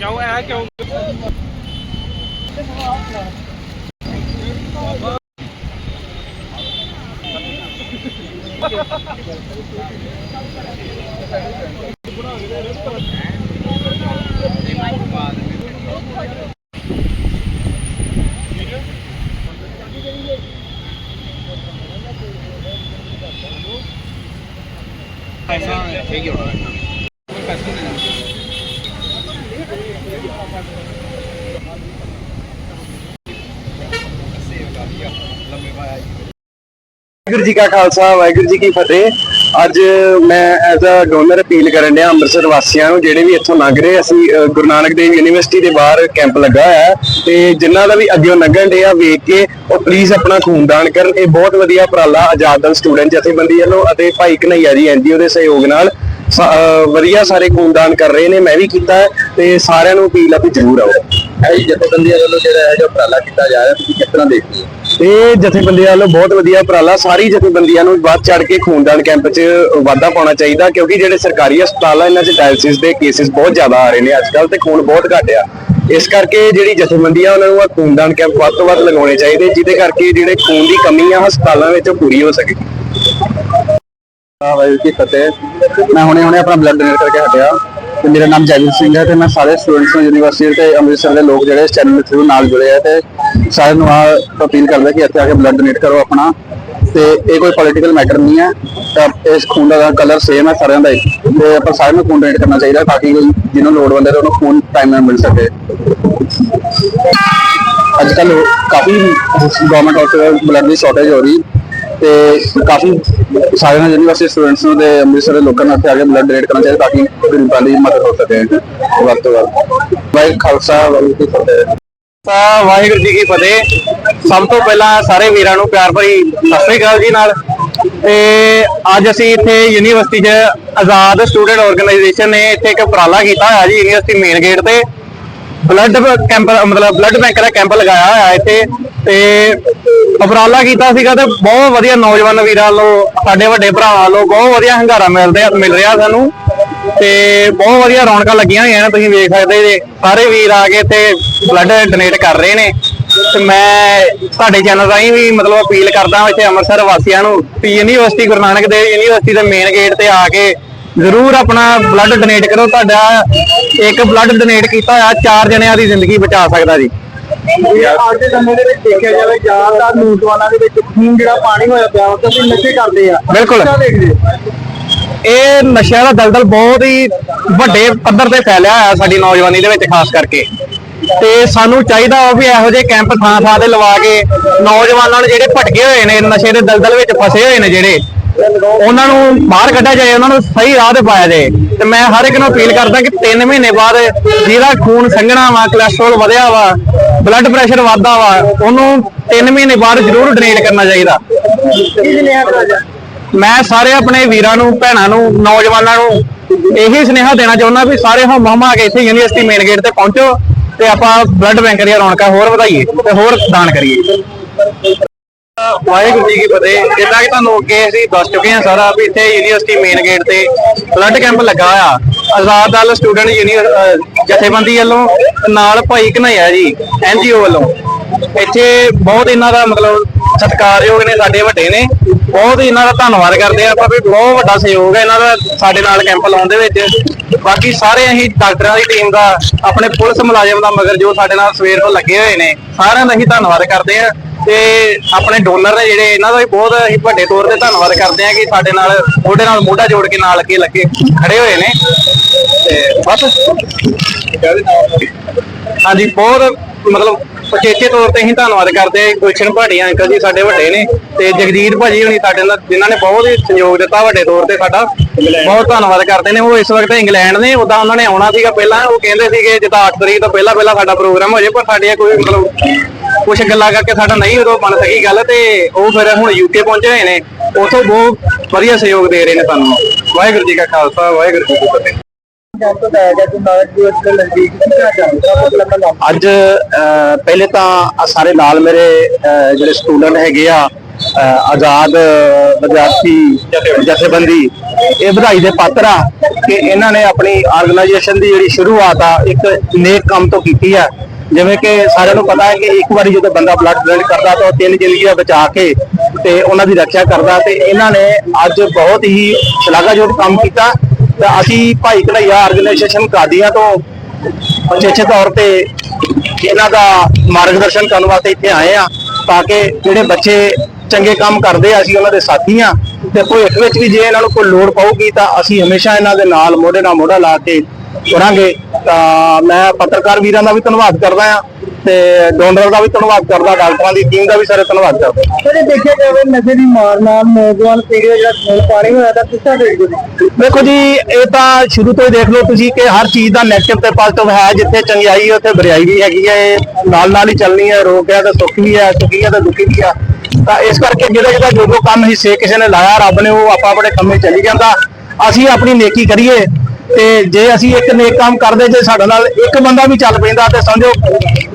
Châu ai châu Thank you. Waheguru ji ਕਾ ਖਾਲਸਾ, ਵਾਹਿਗੁਰੂ ਜੀ ਕੀ ਫਤਿਹ। ਅੱਜ ਮੈਂ ਐਜ਼ ਅ ਡੋਨਰ ਅਪੀਲ ਕਰਨ ਡਿਆ ਅੰਮ੍ਰਿਤਸਰ ਵਾਸੀਆਂ ਨੂੰ, ਜਿਹੜੇ ਵੀ ਇੱਥੋਂ ਲੰਘ ਰਹੇ, ਅਸੀਂ ਗੁਰੂ ਨਾਨਕ ਦੇਵ ਯੂਨੀਵਰਸਿਟੀ ਦੇ ਬਾਹਰ ਕੈਂਪ ਲੱਗਾ ਹੋਇਆ ਹੈ ਤੇ ਜਿਨ੍ਹਾਂ ਦਾ ਵੀ ਅੱਗੇ ਲੰਘਣ ਡਿਆ ਵੇਖ ਕੇ, ਉਹ ਪਲੀਜ਼ ਆਪਣਾ ਖੂਨਦਾਨ ਕਰਨ। ਇਹ ਬਹੁਤ ਵਧੀਆ ਉਪਰਾਲਾ ਆਜ਼ਾਦ ਦਲ ਸਟੂਡੈਂਟ ਜਥੇਬੰਦੀ ਵੱਲੋਂ ਅਤੇ ਭਾਈ ਕਨਈਆ ਜੀ ਐਨਜੀਓ ਦੇ ਸਹਿਯੋਗ ਨਾਲ ਵਧੀਆ ਸਾਰੇ ਖੂਨਦਾਨ ਕਰ ਰਹੇ ਨੇ, ਮੈਂ ਵੀ ਕੀਤਾ ਤੇ ਸਾਰਿਆਂ ਨੂੰ ਅਪੀਲ ਆ ਵੀ ਜ਼ਰੂਰ ਆਓ। ਇਹ ਜਥੇਬੰਦੀਆਂ ਵੱਲੋਂ ਜਿਹੜਾ ਹੈ ਜੋ ਉਪਰਾਲਾ ਕੀਤਾ ਜਾ ਰਿਹਾ, ਤੁਸੀਂ ਕਿਸ ਤਰ੍ਹਾਂ ਦੇਖਦੇ ਹੋ? ਇਹ ਜਥੇਬੰਦੀਆਂ ਵੱਲੋਂ ਬਹੁਤ ਵਧੀਆ ਉਪਰਾਲਾ, ਸਾਰੀ ਜਥੇਬੰਦੀਆਂ ਨੂੰ ਵੱਧ ਚੜ ਕੇ ਖੂਨਦਾਨ ਕੈਂਪ 'ਚ ਵਾਧਾ ਪਾਉਣਾ ਚਾਹੀਦਾ, ਕਿਉਂਕਿ ਜਿਹੜੇ ਸਰਕਾਰੀ ਹਸਪਤਾਲ ਆ ਇਹਨਾਂ 'ਚ ਡਾਇਲਿਸਿਸ ਦੇ ਕੇਸਿਸ ਬਹੁਤ ਜ਼ਿਆਦਾ ਆ ਰਹੇ ਨੇ ਅੱਜ ਕੱਲ ਤੇ ਖੂਨ ਬਹੁਤ ਘੱਟ ਆ। ਇਸ ਕਰਕੇ ਜਿਹੜੀ ਜਥੇਬੰਦੀਆਂ ਉਹਨਾਂ ਨੂੰ ਆ ਖੂਨਦਾਨ ਕੈਂਪ ਵੱਧ ਤੋਂ ਵੱਧ ਲਗਾਉਣੇ ਚਾਹੀਦੇ, ਜਿਹਦੇ ਕਰਕੇ ਜਿਹੜੇ ਖੂਨ ਦੀ ਕਮੀ ਆ ਹਸਪਤਾਲਾਂ ਵਿੱਚ ਪੂਰੀ ਹੋ ਸਕੇ। ਵਾਹਿਗੁਰੂ ਜੀ ਫਤਿਹ। ਮੈਂ ਹੁਣੇ ਹੁਣੇ ਆਪਣਾ ਬਲੱਡ ਡੋਨੇਟ ਕਰਕੇ ਹਟਿਆ। ਮੇਰਾ ਨਾਮ ਜੈਵਿੰਦਰ ਸਿੰਘ ਹੈ ਤੇ ਮੈਂ ਸਾਰੇ ਸਟੂਡੈਂਟਸ ਨੂੰ ਯੂਨੀਵਰਸਿਟੀ ਤੇ ਅੰਮ੍ਰਿਤਸਰ ਦੇ ਲੋਕ ਜਿਹੜੇ ਇਸ ਚੈਨਲ ਦੇ ਥਰੂ ਨਾਲ ਜੁੜੇ ਆ ਤੇ ਸਾਰਿਆਂ ਨੂੰ ਆ ਅਪੀਲ ਕਰਦਾ ਕਿ ਇੱਥੇ ਆ ਕੇ ਬਲੱਡ ਡੋਨੇਟ ਕਰੋ ਆਪਣਾ ਤੇ ਇਹ ਕੋਈ ਪੋਲੀਟੀਕਲ ਮੈਟਰ ਨਹੀਂ ਹੈ, ਤਾਂ ਇਸ ਖੂਨ ਦਾ ਕਲਰ ਸੇਮ ਹੈ ਸਾਰਿਆਂ ਦਾ ਤੇ ਆਪਾਂ ਸਾਰਿਆਂ ਨੂੰ ਖੂਨ ਡੋਨੇਟ ਕਰਨਾ ਚਾਹੀਦਾ ਤਾਂ ਕਿ ਜਿਹਨੂੰ ਲੋੜਵੰਦ ਹੈ ਉਹਨੂੰ ਖੂਨ ਟਾਈਮ ਨਾਲ ਮਿਲ ਸਕੇ। ਅੱਜ ਕੱਲ ਕਾਫੀ ਗਵਰਨਮੈਂਟ ਹਸਪਤਾਲ ਬਲੱਡ ਦੀ ਸ਼ਾਰਟੇਜ ਹੋ ਰਹੀ। ਤੇ ਕਾਫੀ ਸਾਰਿਆਂ ਨੂੰ ਯੂਨੀਵਰਸਿਟੀ ਸਟੂਡੈਂਟਸ ਨੂੰ ਤੇ ਅੰਮ੍ਰਿਤਸਰ ਦੇ ਲੋਕਾਂ ਨੂੰ ਇੱਥੇ ਆ ਕੇ ਬਲੱਡ ਡੋਨੇਟ ਕਰਨਾ ਚਾਹੀਦਾ ਤਾਂ ਕਿ ਗਰੀਬਾਂ ਦੀ ਮਦਦ ਹੋ ਸਕੇ ਵੱਧ ਤੋਂ ਵੱਧ। ਵਾਹਿਗੁਰੂ ਖਾਲਸਾ, ਵਾਹਿਗੁਰੂ ਜੀ ਕੀ ਫਤਿਹ। ਤਾਂ ਵਾਹਿਗੁਰੂ ਜੀ ਕੀ ਫਤਿਹ। ਸਭ ਤੋਂ ਪਹਿਲਾਂ ਸਾਰੇ ਵੀਰਾਂ ਨੂੰ ਪਿਆਰ ਭਰੀ ਸਤਿ ਸ੍ਰੀ ਅਕਾਲ ਜੀ ਨਾਲ। ਤੇ ਅੱਜ ਅਸੀਂ ਇੱਥੇ ਯੂਨੀਵਰਸਿਟੀ 'ਚ ਆਜ਼ਾਦ ਸਟੂਡੈਂਟ ਆਰਗੇਨਾਈਜੇਸ਼ਨ ਨੇ ਇੱਥੇ ਇੱਕ ਉਪਰਾਲਾ ਕੀਤਾ ਹੋਇਆ ਜੀ, ਯੂਨੀਵਰਸਿਟੀ ਮੇਨ ਗੇਟ ਤੇ। ਬਲੱਡ ਕੈਂਪ ਮਤਲਬ ਬਲੱਡ ਬੈਂਕ ਦਾ ਕੈਂਪ ਲਗਾਇਆ ਹੋਇਆ ਇੱਥੇ ਤੇ ਉਪਰਾਲਾ ਕੀਤਾ ਸੀਗਾ ਤੇ ਬਹੁਤ ਵਧੀਆ ਨੌਜਵਾਨ ਵੀਰਾਂ ਵੱਲੋਂ, ਸਾਡੇ ਵੱਡੇ ਭਰਾਵਾਂ ਵੱਲੋਂ ਬਹੁਤ ਵਧੀਆ ਹੰਗਾਰਾ ਮਿਲਦੇ ਮਿਲ ਰਿਹਾ ਸਾਨੂੰ ਤੇ ਬਹੁਤ ਵਧੀਆ ਰੌਣਕਾਂ ਲੱਗੀਆਂ ਹੋਈਆਂ ਨੇ, ਤੁਸੀਂ ਵੇਖ ਸਕਦੇ ਜੇ, ਸਾਰੇ ਵੀਰ ਆ ਕੇ ਇੱਥੇ ਬਲੱਡ ਡੋਨੇਟ ਕਰ ਰਹੇ ਨੇ ਤੇ ਮੈਂ ਤੁਹਾਡੇ ਚੈਨਲ ਰਾਹੀਂ ਵੀ ਮਤਲਬ ਅਪੀਲ ਕਰਦਾ ਇੱਥੇ ਅੰਮ੍ਰਿਤਸਰ ਵਾਸੀਆਂ ਨੂੰ ਵੀ ਯੂਨੀਵਰਸਿਟੀ ਗੁਰੂ ਨਾਨਕ ਦੇਵ ਯੂਨੀਵਰਸਿਟੀ ਦੇ ਮੇਨ ਗੇਟ ਤੇ ਆ ਕੇ ਜ਼ਰੂਰ ਆਪਣਾ ਬਲੱਡ ਡੋਨੇਟ ਕਰੋ ਤੁਹਾਡਾ ਇੱਕ ਬਲੱਡ ਡੋਨੇਟ ਕੀਤਾ ਹੋਇਆ ਚਾਰ ਜਣਿਆਂ ਦੀ ਜ਼ਿੰਦਗੀ ਬਚਾ ਸਕਦਾ ਜੀ। ਅੱਜ ਦੇ ਸਮੇਂ ਦੇ ਵਿੱਚ ਦੇਖਿਆ ਜਾਵੇ ਜ਼ਿਆਦਾਤਰ ਨੌਜਵਾਨਾਂ ਦੇ ਵਿੱਚ ਖੂਨ ਜਿਹੜਾ ਪਾਣੀ ਹੋਇਆ ਪਿਆ ਉਹ ਤੇ ਨਸ਼ੇ ਕਰਦੇ ਆ। ਬਿਲਕੁਲ। ਇਹ ਨਸ਼ਿਆਂ ਦਾ ਦਲਦਲ ਬਹੁਤ ਹੀ ਵੱਡੇ ਪੱਧਰ ਤੇ ਫੈਲਿਆ ਹੋਇਆ ਸਾਡੀ ਨੌਜਵਾਨੀ ਦੇ ਵਿੱਚ ਖਾਸ ਕਰਕੇ। ਤੇ ਸਾਨੂੰ ਚਾਹੀਦਾ ਵਾ ਵੀ ਇਹੋ ਜਿਹੇ ਕੈਂਪ ਥਾਂ ਥਾਂ ਤੇ ਲਵਾ ਕੇ ਨੌਜਵਾਨਾਂ ਨੂੰ ਜਿਹੜੇ ਭਟਕੇ ਹੋਏ ਨੇ ਨਸ਼ੇ ਦੇ ਦਲਦਲ ਵਿੱਚ ਫਸੇ ਹੋਏ ਨੇ ਜਿਹੜੇ ਉਹਨਾਂ ਨੂੰ ਬਾਹਰ ਕੱਢਿਆ ਜਾਏ, ਉਹਨਾਂ ਨੂੰ ਸਹੀ ਰਾਹ ਤੇ ਪਾਇਆ ਜਾਏ। ਤੇ ਮੈਂ ਹਰ ਇੱਕ ਨੂੰ ਅਪੀਲ ਕਰਦਾ ਕਿ 3 ਮਹੀਨੇ ਬਾਅਦ ਜਿਹਦਾ ਖੂਨ ਸੰਘਣਾ ਵਾ ਕੋਲੇਸਟ੍ਰੋਲ ਵਧਿਆ ਵਾ ਬਲੱਡ ਪ੍ਰੈਸ਼ਰ ਵਧਦਾ ਵਾ, ਉਹਨੂੰ 3 ਮਹੀਨੇ ਬਾਅਦ ਜ਼ਰੂਰ ਡੋਨੇਟ ਕਰਨਾ ਚਾਹੀਦਾ। ਮੈਂ ਸਾਰੇ ਆਪਣੇ ਵੀਰਾਂ ਨੂੰ, ਭੈਣਾਂ ਨੂੰ, ਨੌਜਵਾਨਾਂ ਨੂੰ ਇਹੀ ਸੁਨੇਹਾ ਦੇਣਾ ਚਾਹੁੰਦਾ ਵੀ ਸਾਰੇ ਹਮ ਆ ਕੇ ਇੱਥੇ ਯੂਨੀਵਰਸਿਟੀ ਮੇਨ ਗੇਟ ਤੇ ਪਹੁੰਚੋ ਤੇ ਆਪਾਂ ਬਲੱਡ ਬੈਂਕ ਦੀਆਂ ਰੌਣਕਾਂ ਹੋਰ ਵਧਾਈਏ ਤੇ ਹੋਰ ਦਾਨ ਕਰੀਏ। ਵਾਹਿਗੁਰੂ ਜੀ ਕੀ ਫਤਿਹ। ਜਿੱਦਾਂ ਕਿ ਤੁਹਾਨੂੰ ਅੱਗੇ ਅਸੀਂ ਦੱਸ ਚੁੱਕੇ ਹਾਂ ਸਾਰਾ ਵੀ ਇੱਥੇ ਯੂਨੀਵਰਸਿਟੀ ਮੇਨ ਗੇਟ ਤੇ ਬਲੱਡ ਕੈਂਪ ਲੱਗਾ ਹੋਇਆ। ਆਜ਼ਾਦ ਦਲ ਸਟੂਡੈਂਟ ਜਥੇਬੰਦੀ ਵੱਲੋਂ ਨਾਲ ਭਾਈ ਕਨਈਆ ਜੀ ਐਨਜੀਓ ਵੱਲੋਂ। ਇੱਥੇ ਬਹੁਤ ਇਹਨਾਂ ਦਾ ਮਤਲਬ ਸਤਿਕਾਰਯੋਗ ਨੇ, ਸਾਡੇ ਵੱਡੇ ਨੇ। ਬਹੁਤ ਇਹਨਾਂ ਦਾ ਧੰਨਵਾਦ ਕਰਦੇ ਆ ਆਪਾਂ ਵੀ ਬਹੁਤ ਵੱਡਾ ਸਹਿਯੋਗ ਹੈ ਇਹਨਾਂ ਦਾ ਸਾਡੇ ਨਾਲ ਕੈਂਪ ਲਾਉਣ ਦੇ ਵਿੱਚ। ਬਾਕੀ ਸਾਰੇ ਅਸੀਂ ਡਾਕਟਰਾਂ ਦੀ ਟੀਮ ਦਾ, ਆਪਣੇ ਪੁਲਿਸ ਮੁਲਾਜ਼ਮ ਦਾ ਮਗਰ ਜੋ ਸਾਡੇ ਨਾਲ ਸਵੇਰ ਤੋਂ ਲੱਗੇ ਹੋਏ ਨੇ। ਸਾਰਿਆਂ ਦਾ ਅਸੀਂ ਧੰਨਵਾਦ ਕਰਦੇ ਆ ਤੇ ਆਪਣੇ ਡੋਨਰ ਨੇ ਜਿਹੜੇ ਇਹਨਾਂ ਦਾ ਵੀ ਬਹੁਤ ਅਸੀਂ ਵੱਡੇ ਤੌਰ ਤੇ ਧੰਨਵਾਦ ਕਰਦੇ ਆ ਕਿ ਸਾਡੇ ਨਾਲ ਮੋਢੇ ਨਾਲ ਮੋਢਾ ਜੋੜ ਕੇ ਨਾਲ ਅੱਗੇ ਲੱਗੇ, ਖੜੇ ਹੋਏ ਨੇ। ਤੇ ਬਸ। ਹਾਂਜੀ, ਬਹੁਤ ਮਤਲਬ ਪਚੇਚੇ ਤੌਰ ਤੇ ਅਸੀਂ ਧੰਨਵਾਦ ਕਰਦੇ ਹਾਂ ਗੁਲਸ਼ਨ ਭਾਟੀਆ ਅੰਕਲ ਜੀ ਸਾਡੇ ਵੱਡੇ ਨੇ ਤੇ ਜਗਜੀਤ ਭਾਜੀ ਹੁਣੀ ਸਾਡੇ ਨਾਲ, ਜਿਨ੍ਹਾਂ ਨੇ ਬਹੁਤ ਹੀ ਸਹਿਯੋਗ ਦਿੱਤਾ ਵੱਡੇ ਤੌਰ ਤੇ ਸਾਡਾ। ਬਹੁਤ ਧੰਨਵਾਦ ਕਰਦੇ ਨੇ। ਉਹ ਇਸ ਵਕਤ ਇੰਗਲੈਂਡ ਨੇ ਉਦਾਂ ਉਹਨਾਂ ਨੇ ਆਉਣਾ ਸੀਗਾ ਪਹਿਲਾਂ। ਉਹ ਕਹਿੰਦੇ ਸੀਗੇ, ਜਿੱਦਾਂ 8 ਤਰੀਕ ਤੋਂ ਪਹਿਲਾਂ ਪਹਿਲਾਂ ਸਾਡਾ ਪ੍ਰੋਗਰਾਮ ਹੋ ਜਾਏ, ਪਰ ਸਾਡੀਆਂ ਕੋਈ ਮਤਲਬ ਕੁਝ ਗੱਲਾਂ ਕਰਕੇ ਸਾਡਾ ਨਹੀਂ ਉਦੋਂ ਬਣ ਸਕੀ ਗੱਲ ਤੇ ਉਹ ਫਿਰ ਹੁਣ ਯੂਕੇ ਪਹੁੰਚੇ ਹੋਏ ਨੇ ਉਥੋਂ ਬਹੁਤ ਵਧੀਆ ਸਹਿਯੋਗ ਦੇ ਰਹੇ ਨੇ ਸਾਨੂੰ। ਵਾਹਿਗੁਰੂ ਜੀ ਕਾ ਖਾਲਸਾ ਵਾਹਿਗੁਰੂ ਜੀ ਕੀ ਫਤਿਹ। ਅੱਜ ਪਹਿਲੇ ਤਾਂ ਸਾਰੇ ਨਾਲ ਮੇਰੇ ਅਹ, ਜਿਹੜੇ ਸਟੂਡੈਂਟ ਹੈਗੇ ਆ ਆਜ਼ਾਦ ਵਿਦਿਆਰਥੀ ਜਥੇਬੰਦੀ ਇਹ ਵਧਾਈ ਦੇ ਪਾਤਰ ਆ ਕਿ ਇਹਨਾਂ ਨੇ ਆਪਣੀ ਆਰਗੇਨਾਈਜੇਸ਼ਨ ਦੀ ਜਿਹੜੀ ਸ਼ੁਰੂਆਤ ਆ ਇੱਕ ਨੇਕ ਕੰਮ ਤੋਂ ਕੀਤੀ ਆ। ਜਿਵੇਂ ਕਿ ਸਾਰਿਆਂ ਨੂੰ ਪਤਾ ਹੈ ਕਿ ਇੱਕ ਵਾਰੀ ਜਦੋਂ ਬੰਦਾ ਬਲੱਡ ਡੋਨੇਟ ਕਰਦਾ ਤਾਂ ਉਹ ਤਿੰਨ ਜ਼ਿੰਦਗੀਆਂ ਬਚਾ ਕੇ ਤੇ ਉਹਨਾਂ ਦੀ ਰੱਖਿਆ ਕਰਦਾ ਤੇ ਇਹਨਾਂ ਨੇ ਅੱਜ ਬਹੁਤ ਹੀ ਸ਼ਲਾਘਾਯੋਗ ਕੰਮ ਕੀਤਾ। ਤੇ ਅਸੀਂ ਭਾਈ ਕਨਈਆ ਆਰਗੇਨਾਈਜੇਸ਼ਨ ਕਾਦੀਆਂ ਤੋਂ ਉਚੇਚੇ ਤੌਰ ਤੇ ਇਹਨਾਂ ਦਾ ਮਾਰਗਦਰਸ਼ਨ ਕਰਨ ਵਾਸਤੇ ਇੱਥੇ ਆਏ ਆ ਤਾਂ ਕਿ ਜਿਹੜੇ ਬੱਚੇ ਚੰਗੇ ਕੰਮ ਕਰਦੇ ਆ, ਅਸੀਂ ਉਹਨਾਂ ਦੇ ਸਾਥੀ ਆ ਤੇ ਭਵਿੱਖ ਵਿੱਚ ਵੀ ਜੇ ਇਹਨਾਂ ਨੂੰ ਕੋਈ ਲੋੜ ਪਊਗੀ ਤਾਂ ਅਸੀਂ ਹਮੇਸ਼ਾ ਇਹਨਾਂ ਦੇ ਨਾਲ ਮੋਢੇ ਨਾਲ ਮੋਢਾ ਲਾ ਕੇ ਤੁਰਾਂਗੇ ਤਾਂ ਮੈਂ ਪੱਤਰਕਾਰ ਵੀਰਾਂ ਦਾ ਵੀ ਧੰਨਵਾਦ ਕਰਦਾ ਆ ਤੇ ਡੋਨਰ ਦਾ ਵੀ ਧੰਨਵਾਦ ਕਰਦਾ ਡਾਕਟਰਾਂ ਦੀ ਟੀਮ ਦਾ ਵੀ ਸਾਰੇ ਧੰਨਵਾਦ ਕਰਦਾ ਜਿਹੜੇ ਦੇਖਿਆ ਜਾਵੇ ਨਸ਼ੇ ਦੀ ਮਾਰ ਨਾਲ ਨੌਜਵਾਨ ਪੀੜ੍ਹੀ ਦਾ ਜਿਹੜਾ ਖੂਨ ਪਾਣੀ ਹੋਇਆ ਤਾਂ ਕਿਸ ਤਰ੍ਹਾਂ ਦੇਖਦੇ ਹੋ ਦੇਖੋ ਜੀ ਇਹ ਤਾਂ ਸ਼ੁਰੂ ਤੋਂ ਹੀ ਦੇਖ ਲਓ ਤੁਸੀਂ ਕਿ ਹਰ ਚੀਜ਼ ਦਾ ਨੈਗੇਟਿਵ ਤੇ ਪੋਜ਼ਿਟਿਵ ਹੈ ਜਿੱਥੇ ਚੰਗਿਆਈ ਹੈ ਉੱਥੇ ਬੁਰਾਈ ਵੀ ਹੈਗੀ ਹੈ ਇਹ ਨਾਲ ਨਾਲ ਹੀ ਚੱਲਣੀ ਹੈ ਰੋਗ ਹੈ ਤਾਂ ਸੁੱਖ ਵੀ ਹੈ ਸੁਖੀ ਹੈ ਤਾਂ ਦੁਖੀ ਵੀ ਹੈ ਤਾਂ ਇਸ ਕਰਕੇ ਜਿਹੜਾ ਜਿਹੜਾ ਜੋ ਜੋ ਕੰਮ ਹਿੱਸੇ ਕਿਸੇ ਨੇ ਲਾਇਆ ਰੱਬ ਨੇ ਉਹ ਆਪਾਂ ਆਪਣੇ ਕੰਮੇ ਚੱਲੀ ਜਾਂਦਾ। ਅਸੀਂ ਆਪਣੀ ਨੇਕੀ ਕਰੀਏ ਤੇ ਜੇ ਅਸੀਂ ਇੱਕ ਨੇਕ ਕੰਮ ਕਰਦੇ ਜੇ ਸਾਡੇ ਨਾਲ ਇੱਕ ਬੰਦਾ ਵੀ ਚੱਲ ਪੈਂਦਾ ਤੇ ਸਮਝੋ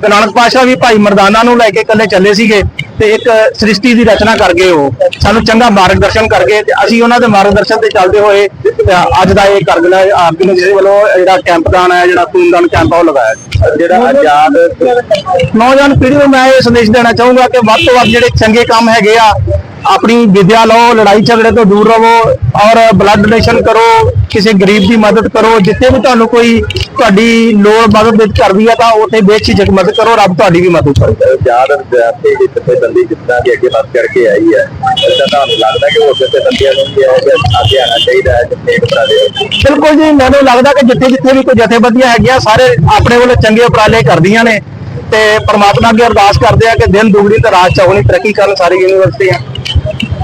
ਨਾਨਕ ਪਾਸ਼ਾ ਵੀ ਭਾਈ ਮਰਦਾਨਾ ਨੂੰ ਲੈ ਕੇ ਇਕੱਲੇ ਚੱਲੇ ਸੀਗੇ ਤੇ ਇੱਕ ਸ੍ਰਿਸ਼ਟੀ ਦੀ ਰਚਨਾ ਕਰ ਗਏ ਉਹ। ਸਾਨੂੰ ਚੰਗਾ ਮਾਰਗਦਰਸ਼ਨ ਕਰ ਗਏ ਤੇ ਅਸੀਂ ਉਹਨਾਂ ਦੇ ਮਾਰਗਦਰਸ਼ਨ ਤੇ ਚੱਲਦੇ ਹੋਏ ਅੱਜ ਦਾ ਇਹ ਕਰਗਲਾ ਆਰਗੇਨਾਈਜੇਸ਼ਨ ਵੱਲੋਂ ਜਿਹੜਾ ਕੈਂਪਦਾਨ ਹੈ ਜਿਹੜਾ ਖੂਨਦਾਨ ਕੈਂਪ ਉਹ ਲਗਾਇਆ ਜਿਹੜਾ ਆਜ਼ਾਦ ਨੌਜਵਾਨ ਪੀੜ੍ਹੀ ਨੂੰ ਮੈਂ ਇਹ ਸੰਦੇਸ਼ ਦੇਣਾ ਚਾਹੂੰਗਾ ਕਿ ਵੱਧ ਤੋਂ ਵੱਧ ਜਿਹੜੇ ਚੰਗੇ ਕੰਮ ਹੈਗੇ ਆ ਆਪਣੀ ਵਿਦਿਆ ਲਓ ਲੜਾਈ ਝਗੜੇ ਤੋਂ ਦੂਰ ਰਹੋ ਔਰ ਬਲੱਡ ਡੋਨੇਸ਼ਨ ਕਰੋ ਕਿਸੇ ਗਰੀਬ ਦੀ ਮਦਦ ਕਰੋ ਜਿੱਥੇ ਵੀ ਤੁਹਾਨੂੰ ਕੋਈ ਤੁਹਾਡੀ ਲੋੜ ਮਦਦ ਕਰਦੀ ਆ ਤਾਂ ਉੱਥੇ ਬੇਝਿਜਕ ਮਦਦ ਕਰੋ ਰੱਬ ਤੁਹਾਡੀ ਵੀ ਮਦਦ ਕਰੇਗਾ ਆਜ਼ਾਦ ਵਿਦਿਆਰਥੀ ਦੀ ਜਥੇਬੰਦੀ ਜਿਸ ਤਰ੍ਹਾਂ ਦੀ ਅੱਗੇ ਵੱਧ ਕਰਕੇ ਆਈ ਹੈ ਤਾਂ ਤੁਹਾਨੂੰ ਲੱਗਦਾ ਕਿ ਹੋਰ ਜਥੇਬੰਦੀਆਂ ਨੂੰ ਵੀ ਇਹ ਜਿਹਾ ਅੱਗੇ ਆਉਣਾ ਚਾਹੀਦਾ ਹੈ ਜਿੱਥੇ ਦੇ ਬਿਲਕੁਲ ਜੀ ਮੈਨੂੰ ਲੱਗਦਾ ਕਿ ਜਿੱਥੇ ਜਿੱਥੇ ਵੀ ਕੋਈ ਜਥੇਬੰਦੀਆਂ ਹੈਗੀਆਂ ਸਾਰੇ ਆਪਣੇ ਵੱਲੋਂ ਚੰਗੇ ਉਪਰਾਲੇ ਕਰਦੀਆਂ ਨੇ ਤੇ ਪ੍ਰਮਾਤਮਾ ਅੱਗੇ ਅਰਦਾਸ ਕਰਦੇ ਆ ਕਿ ਦਿਨ ਦੁਗਣੀ ਤੇ ਰਾਤ ਚੌਗਣੀ ਤਰੱਕੀ ਕਰਨ ਸਾਰੀ ਯੂਨੀਵਰਸਿਟੀਆਂ।